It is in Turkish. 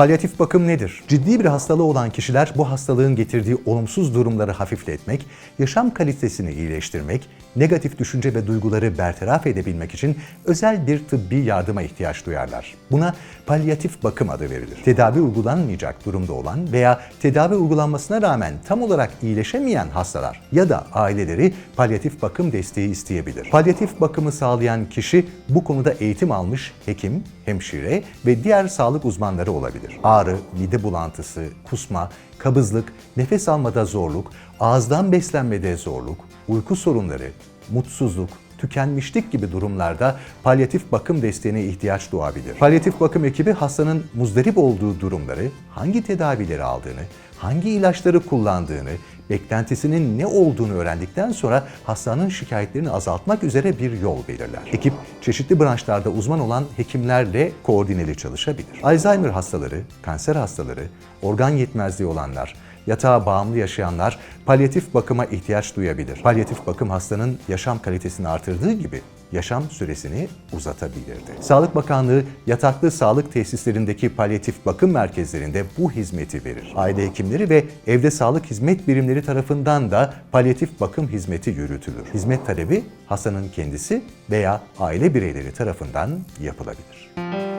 Palyatif bakım nedir? Ciddi bir hastalığı olan kişiler bu hastalığın getirdiği olumsuz durumları hafifletmek, yaşam kalitesini iyileştirmek, negatif düşünce ve duyguları bertaraf edebilmek için özel bir tıbbi yardıma ihtiyaç duyarlar. Buna palyatif bakım adı verilir. Tedavi uygulanmayacak durumda olan veya tedavi uygulanmasına rağmen tam olarak iyileşemeyen hastalar ya da aileleri palyatif bakım desteği isteyebilir. Palyatif bakımı sağlayan kişi bu konuda eğitim almış hekim, hemşire ve diğer sağlık uzmanları olabilir. Ağrı, mide bulantısı, kusma, kabızlık, nefes almada zorluk, ağızdan beslenmede zorluk, uyku sorunları, mutsuzluk, tükenmişlik gibi durumlarda palyatif bakım desteğine ihtiyaç doğabilir. Palyatif bakım ekibi hastanın muzdarip olduğu durumları, hangi tedavileri aldığını, hangi ilaçları kullandığını, beklentisinin ne olduğunu öğrendikten sonra hastanın şikayetlerini azaltmak üzere bir yol belirler. Ekip çeşitli branşlarda uzman olan hekimlerle koordineli çalışabilir. Alzheimer hastaları, kanser hastaları, organ yetmezliği olanlar, yatağa bağımlı yaşayanlar palyatif bakıma ihtiyaç duyabilir. Palyatif bakım hastanın yaşam kalitesini artırdığı gibi yaşam süresini uzatabilirdi. Sağlık Bakanlığı yataklı sağlık tesislerindeki palyatif bakım merkezlerinde bu hizmeti verir. Aile hekimleri ve evde sağlık hizmet birimleri tarafından da palyatif bakım hizmeti yürütülür. Hizmet talebi hastanın kendisi veya aile bireyleri tarafından yapılabilir.